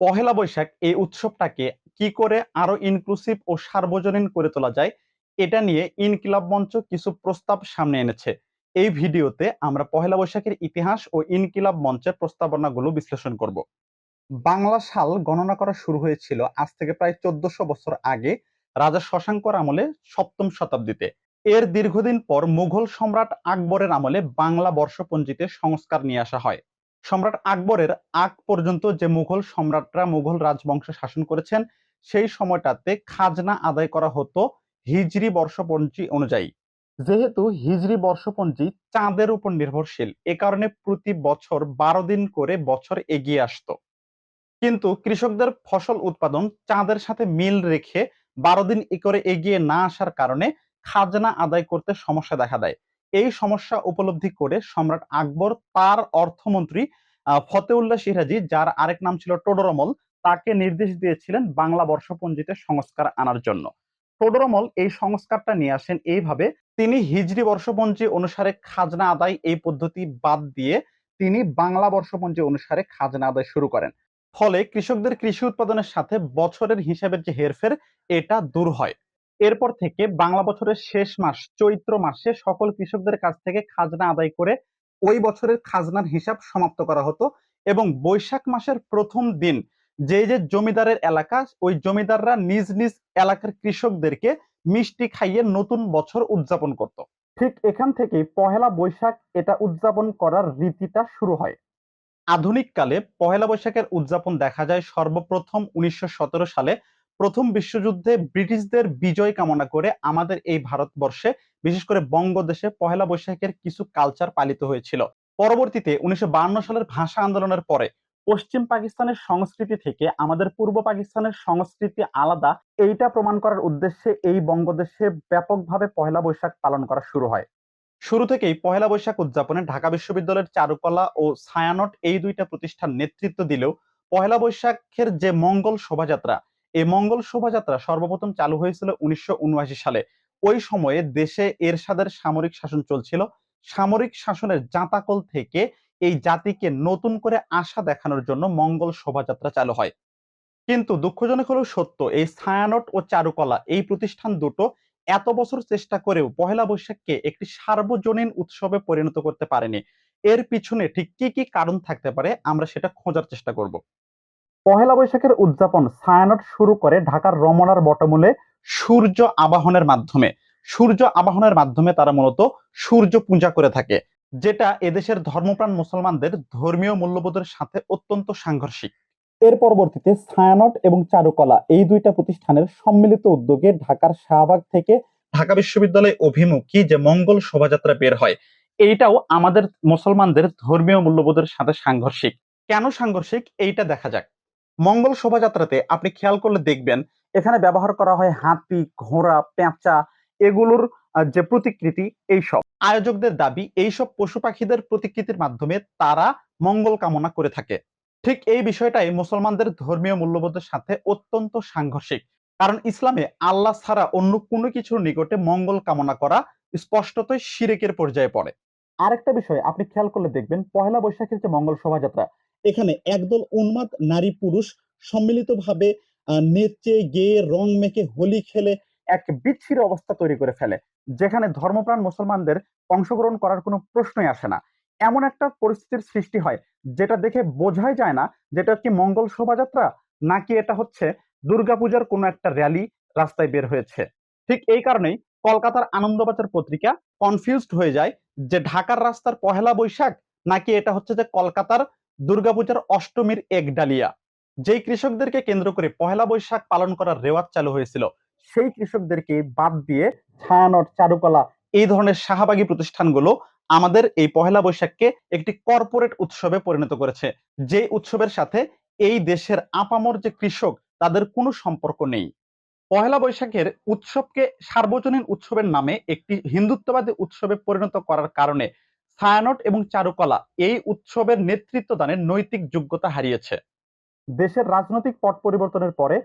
পহেলা বৈশাখ এই উৎসবটাকে কি করে আরও ইনক্লুসিভ ও সার্বজনীন করে তোলা যায়, এটা নিয়ে ইনকিলাব মঞ্চ কিছু প্রস্তাব সামনে এনেছে। এই ভিডিওতে আমরা পহেলা বৈশাখের ইতিহাস ও ইনকিলাব মঞ্চের প্রস্তাবনাগুলো বিশ্লেষণ করব। বাংলা সাল গণনা করা শুরু হয়েছিল আজ থেকে প্রায় চোদ্দশো বছর আগে রাজা শশাঙ্কর আমলে সপ্তম শতাব্দীতে। এর দীর্ঘদিন পর মুঘল সম্রাট আকবরের আমলে বাংলা বর্ষপঞ্জিতে সংস্কার নিয়ে আসা হয়। সম্রাট আকবরের আগ পর্যন্ত যে মুঘল সম্রাটরা মুঘল রাজবংশ শাসন করেছেন, সেই সময়টাতে খাজনা আদায় করা হতো হিজরি বর্ষপঞ্জি অনুযায়ী। যেহেতু হিজরি বর্ষপঞ্জি চাঁদের উপর নির্ভরশীল, এ কারণে প্রতি বছর বারো দিন করে বছর এগিয়ে আসতো। কিন্তু কৃষকদের ফসল উৎপাদন চাঁদের সাথে মিল রেখে বারো দিন করে এগিয়ে না আসার কারণে খাজনা আদায় করতে সমস্যা দেখা দেয়। এই সমস্যা উপলব্ধি করে সম্রাট আকবর তার অর্থমন্ত্রী ফতেউল্লাহ সিরাজি, যার আরেক নাম ছিল টোডরমল, তাকে নির্দেশ দিয়েছিলেন বাংলা বর্ষপঞ্জিতে সংস্কার আনার জন্য। টোডরমল এই সংস্কারটা নিয়ে আসেন এইভাবে, তিনি হিজরি বর্ষপঞ্জি অনুসারে খাজনা আদায় এই পদ্ধতি বাদ দিয়ে তিনি বাংলা বর্ষপঞ্জি অনুসারে খাজনা আদায় শুরু করেন। ফলে কৃষকদের কৃষি উৎপাদনের সাথে বছরের হিসাবের যে হেরফের, এটা দূর হয়। এরপর থেকে বাংলা বছরের শেষ মাস, চৈত্র মাসে সকল কৃষকদের কাছ থেকে খাজনা আদায় করে ওই বছরের খাজনার হিসাব সমাপ্ত করা হতো এবং বৈশাখ মাসের প্রথম দিন যে যে জমিদারের এলাকা, ওই জমিদাররা নিজ নিজ এলাকার কৃষকদেরকে মিষ্টি খাইয়ে নতুন বছর উদযাপন করত। ঠিক এখান থেকেই পহেলা বৈশাখ এটা উদযাপন করার রীতিটা শুরু হয়। আধুনিক কালে পহেলা বৈশাখের উদযাপন দেখা যায় সর্বপ্রথম উনিশশো সতেরো সালে প্রথম বিশ্বযুদ্ধে ব্রিটিশদের বিজয় কামনা করে আমাদের এই ভারতবর্ষে, বিশেষ করে বঙ্গদেশে পহেলা বৈশাখের কিছু কালচার পালিত হয়েছিল। পরবর্তীতে উনিশশো সালের ভাষা আন্দোলনের পরে পশ্চিম পাকিস্তানের সংস্কৃতি থেকে আমাদের পূর্ব পাকিস্তানের সংস্কৃতি আলাদা। এইটা প্রমাণ করার উদ্দেশ্যে এই বঙ্গদেশে ব্যাপকভাবে পহেলা বৈশাখ পালন করা শুরু হয়। শুরু থেকেই পহেলা বৈশাখ উদযাপনে ঢাকা বিশ্ববিদ্যালয়ের চারুকলা ও ছায়ানট এই দুইটা প্রতিষ্ঠান নেতৃত্ব দিলেও পহেলা বৈশাখের যে মঙ্গল শোভাযাত্রা এই মঙ্গল শোভাযাত্রা সর্বপ্রথম চালু হয়েছিল উনিশশো উনআশি সালে। ওই সময়ে দেশে এরশাদের সামরিক শাসন চলছিল। সামরিক শাসনের জাঁতাকল থেকে এই জাতিকে নতুন করে আশা দেখানোর জন্য মঙ্গল শোভাযাত্রা চালু হয়। কিন্তু দুঃখজনক হলেও সত্য, এই ছায়ানট ও চারুকলা, এই প্রতিষ্ঠান দুটো এত বছর চেষ্টা করেও পহেলা বৈশাখকে একটি সার্বজনীন উৎসবে পরিণত করতে পারেনি। এর পিছনে ঠিক কি কি কারণ থাকতে পারে আমরা সেটা খোঁজার চেষ্টা করব। পহেলা বৈশাখের উদযাপন ছায়ানট শুরু করে ঢাকার রমনার বটমূলে সূর্য আবাহনের মাধ্যমে। সূর্য আবাহনের মাধ্যমে তারা মূলত সূর্য পূজা করে থাকে, যেটা এদেশের ধর্মপ্রাণ মুসলমানদের ধর্মীয় মূল্যবোধের সাথে অত্যন্ত সাংঘর্ষিক। এর পরবর্তীতে ছায়ানট এবং চারুকলা এই দুইটা প্রতিষ্ঠানের সম্মিলিত উদ্যোগে ঢাকার শাহবাগ থেকে ঢাকা বিশ্ববিদ্যালয় অভিমুখী যে মঙ্গল শোভাযাত্রা বের হয়, এইটাও আমাদের মুসলমানদের ধর্মীয় মূল্যবোধের সাথে সাংঘর্ষিক। কেন সাংঘর্ষিক? এইটা দেখা যাক। মঙ্গল শোভাযাত্রাতে আপনি খেয়াল করলে দেখবেন, এখানে ব্যবহার করা হয় হাতি, ঘোড়া, পেঁচা এগুলোর যে প্রতিকৃতি এইসব। আয়োজকদের দাবি, এইসব পশু পাখিদের প্রতিকৃতির মাধ্যমে তারা মঙ্গল কামনা করে থাকে। ঠিক এই বিষয়টাই মুসলমানদের ধর্মীয় মূল্যবোধের সাথে অত্যন্ত সাংঘর্ষিক। কারণ ইসলামে আল্লাহ ছাড়া অন্য কোনো কিছুর নিকটে মঙ্গল কামনা করা স্পষ্টতই শিরেকের পর্যায়ে পড়ে। আরেকটা বিষয় আপনি খেয়াল করলে দেখবেন, পয়লা বৈশাখের যে মঙ্গল শোভাযাত্রা এখানে একদল উন্মাদ নারী পুরুষ সম্মিলিতভাবে নেচে, গেয়ে, রং মেখে, হোলি খেলে এক বিচ্ছিন্ন অবস্থা তৈরি করে ফেলে, যেখানে ধর্মপ্রাণ মুসলমানদের অংশগ্রহণ করার কোনো প্রশ্নই আসে না। এমন একটা পরিস্থিতির সৃষ্টি হয়, যেটা দেখে বোঝাই যায় না যেটা কি মঙ্গল শোভাযাত্রা, নাকি এটা হচ্ছে দুর্গাপূজার কোনো একটা র্যালি রাস্তায় বের হয়েছে। ঠিক এই কারণেই কলকাতার আনন্দবাজার পত্রিকা কনফিউজড হয়ে যায় যে ঢাকার রাস্তার পহেলা বৈশাখ, নাকি এটা হচ্ছে যে কলকাতার দুর্গাপূজার অষ্টমীর এক ডালিয়া। যেই কৃষকদেরকে কেন্দ্র করে পহেলা বৈশাখ পালন করার রেওয়াজ চালু হয়েছিল, সেই কৃষকদেরকে বাদ দিয়ে ছায়ানট চারুকলা এই ধরনের শাহবাগী প্রতিষ্ঠানগুলো আমাদের এই পহেলা বৈশাখকে একটি কর্পোরেট উৎসবে পরিণত করেছে। যে উৎসবের সাথে এই দেশের আপামর যে কৃষক, তাদের কোনো সম্পর্ক নেই। পহেলা বৈশাখের উৎসবকে সার্বজনীন উৎসবের নামে একটি হিন্দুত্ববাদী উৎসবে পরিণত করার কারণে ছায়ানট এবং চারুকলা এই উৎসবের নেতৃত্ব দানের নৈতিক যোগ্যতা হারিয়েছে। দেশের রাজনৈতিক পট পরিবর্তনের পরে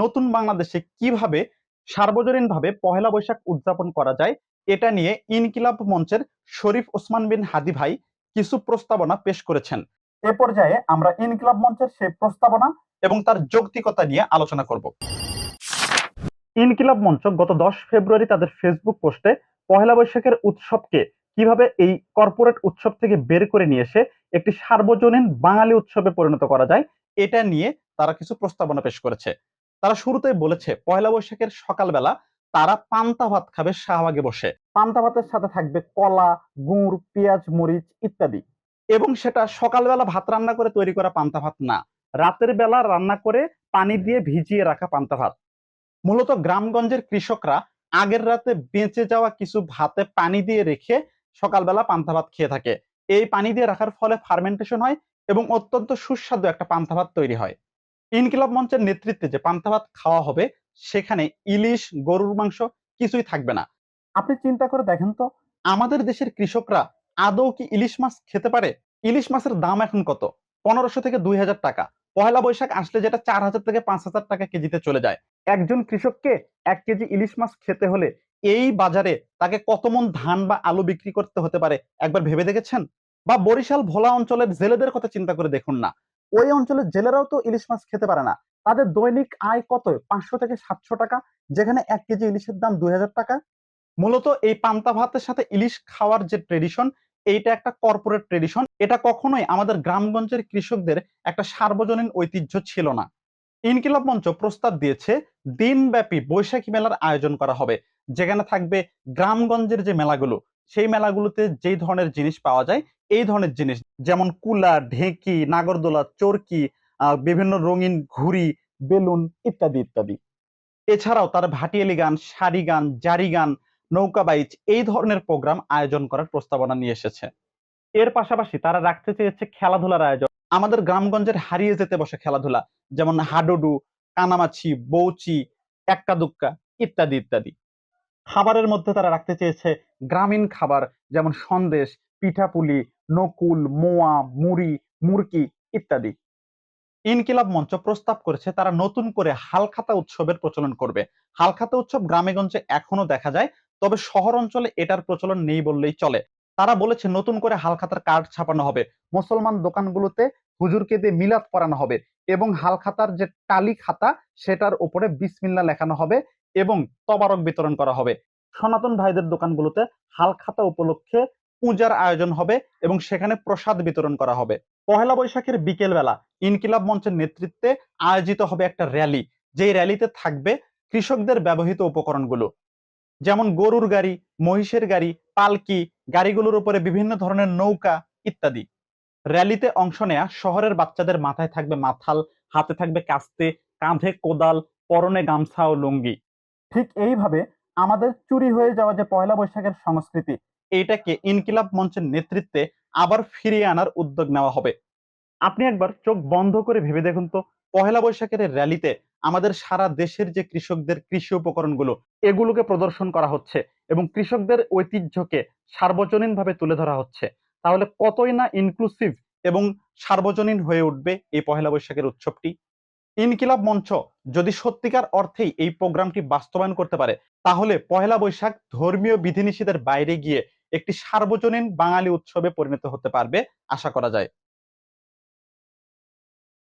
নতুন বাংলাদেশে কীভাবে সার্বজনীনভাবে পহেলা বৈশাখ উদযাপন করা যায়, এটা নিয়ে ইনকিলাব মঞ্চের শরীফ ওসমান বিন হাদি ভাই কিছু প্রস্তাবনা পেশ করেছেন। এ পর্যায়ে আমরা ইনকিলাব মঞ্চের সেই প্রস্তাবনা এবং তার যৌক্তিকতা নিয়ে আলোচনা করব। ইনকিলাব মঞ্চ গত দশ ফেব্রুয়ারি তাদের ফেসবুক পোস্টে পহেলা বৈশাখের উৎসবকে কীভাবে এই কর্পোরেট উৎসব থেকে বের করে নিয়ে এসে একটি সার্বজনীন বাঙালি উৎসবে পরিণত করা যায়, এটা নিয়ে তারা কিছু প্রস্তাবনা পেশ করেছে। তারা শুরুতেই বলেছে, পয়লা বৈশাখের সকালবেলা তারা পান্তা ভাত খাবে শাহবাগে বসে। পান্তা ভাতের সাথে থাকবে কলা, গুড়, পেঁয়াজ, মরিচ ইত্যাদি। এবং সেটা সকালবেলা ভাত রান্না করে তৈরি করা পান্তা ভাত না। রাতের বেলা রান্না করে পানি দিয়ে ভিজিয়ে রাখা পান্তা ভাত। মূলত গ্রামগঞ্জের কৃষকরা আগের রাতে বেঁচে যাওয়া কিছু ভাতে পানি দিয়ে রেখে সকালবেলা পান্তা ভাত খেয়ে থাকে। এই পানি দিয়ে রাখার ফলে ফার্মেন্টেশন হয় এবং অত্যন্ত সুস্বাদু একটা পান্তা ভাত তৈরি হয়। ইনকিলাব মঞ্চের নেতৃত্বে যে পান্তা ভাত খাওয়া হবে, সেখানে ইলিশ, গরুর মাংস কিছুই থাকবে না। আপনি চিন্তা করে দেখেন তো, আমাদের দেশের কৃষকরা আদৌ কি ইলিশ মাছ খেতে পারে? ইলিশ মাছের দাম এখন কত? পনেরোশো থেকে দুই হাজার টাকা। পয়লা বৈশাখ আসলে যেটা চার হাজার থেকে পাঁচ হাজার টাকা কেজিতে চলে যায়। একজন কৃষককে এক কেজি ইলিশ মাছ খেতে হলে এই বাজারে তাকে কত মন ধান বা আলু বিক্রি করতে হতে পারে? একবার ভেবে দেখেছেন? বা বরিশাল ভোলা অঞ্চলের জেলেদের কথা চিন্তা করে দেখুন না। ওই অঞ্চলের জেলেরাও তো ইলিশ মাছ খেতে পারে না। তাদের দৈনিক আয় কত? পাঁচশো থেকে সাতশো টাকা, যেখানে এক কেজি ইলিশের দাম দুই হাজার টাকা। মূলত এই পান্তা ভাতের সাথে ইলিশ খাওয়ার যে ট্রেডিশন, এইটা একটা কর্পোরেট ট্রেডিশন। এটা কখনোই আমাদের গ্রামগঞ্জের কৃষকদের একটা সার্বজনীন ঐতিহ্য ছিল না। ইনকিলাব মঞ্চ প্রস্তাব দিয়েছে দিনব্যাপী বৈশাখী মেলার আয়োজন করা হবে। যেখানে থাকবে গ্রামগঞ্জের যে মেলাগুলো, সেই মেলাগুলোতে যেই ধরনের জিনিস পাওয়া যায়, এই ধরনের জিনিস। যেমন কুলা, ঢেঁকি, নাগরদোলা, চরকি বিভিন্ন রঙিন ঘুড়ি, বেলুন ইত্যাদি ইত্যাদি। এছাড়াও তার ভাটিয়ালি গান, শাড়ি গান, জারি গান, নৌকা বাইচ, এই ধরনের প্রোগ্রাম আয়োজন করার প্রস্তাবনা নিয়ে এসেছে। এর পাশাপাশি তারা রাখতে চেয়েছে খেলাধুলার আয়োজন। আমাদের গ্রামগঞ্জের হারিয়ে যেতে বসে খেলাধুলা, যেমন হাডুডু কানামাছি, বৌচি এক্কা দুক্কা ইত্যাদি ইত্যাদি। খাবারের মধ্যে তারা রাখতে চেয়েছে গ্রামীণ খাবার যেমন সন্দেশ, পিঠাপুলি, নকুল, মোয়া, মুড়ি, মুরকি ইত্যাদি। ইনকিলাব মঞ্চ প্রস্তাব করেছে তারা নতুন করে হালখাতা উৎসবের প্রচলন করবে। হালখাতা উৎসব গ্রামেগঞ্জে এখনও দেখা যায়, তবে শহর অঞ্চলে এটার প্রচলন নেই বললেই চলে। তারা বলেছে নতুন করে হালখাতার কার্ড ছাপানো হবে। মুসলমান দোকানগুলোতে হুজুরকে দিয়ে মিলাদ পড়ানো হবে এবং হালখাতার যে টালি খাতা, সেটার উপরে বিসমিল্লা লেখানো হবে এবং তবারক বিতরণ করা হবে। সনাতন ভাইদের দোকানগুলোতে হালখাতা উপলক্ষে পূজার আয়োজন হবে এবং সেখানে প্রসাদ বিতরণ করা হবে। পহেলা বৈশাখের বিকেল বেলা ইনকিলাব মঞ্চের নেতৃত্বে আয়োজিত হবে একটা র্যালি। যেই র্যালিতে থাকবে কৃষকদের ব্যবহৃত উপকরণগুলো। যেমন গরুর গাড়ি, মহিষের গাড়ি, পালকি, গাড়িগুলোর উপরে বিভিন্ন ধরনের নৌকা ইত্যাদি। র্যালিতে অংশ নেয়া শহরের বাচ্চাদের মাথায় থাকবে মাথাল, হাতে থাকবে কাস্তে, কাঁধে কোদাল, পরনে গামছা ও লুঙ্গি। ঠিক এইভাবে আমাদের চুরি হয়ে যাওয়া যে পয়লা বৈশাখের সংস্কৃতি, এইটাকে ইনকিলাব মঞ্চের নেতৃত্বে আবার ফিরিয়ে আনার উদ্যোগ নেওয়া হবে। আপনি একবার চোখ বন্ধ করে ভেবে দেখুন তো পহেলা বৈশাখের র্যালিতে আমাদের সারা দেশের যে কৃষকদের কৃষি উপকরণগুলো, এগুলোকে প্রদর্শন করা হচ্ছে এবং কৃষকদের ঐতিহ্যকে সার্বজনীনভাবে তুলে ধরা হচ্ছে। তাহলে কতই না ইনক্লুসিভ এবং সার্বজনীন হয়ে উঠবে এই পহেলা বৈশাখের উৎসবটি? ইনকিলাব মঞ্চ, যদি সত্যিকার অর্থেই এই প্রোগ্রামটি বাস্তবায়ন করতে পারে, তাহলে পহেলা বৈশাখ ধর্মীয় বিধিনিষেধের বাইরে গিয়ে একটি সার্বজনীন বাঙালি উৎসবে পরিণত হতে পারবে, আশা করা যায়।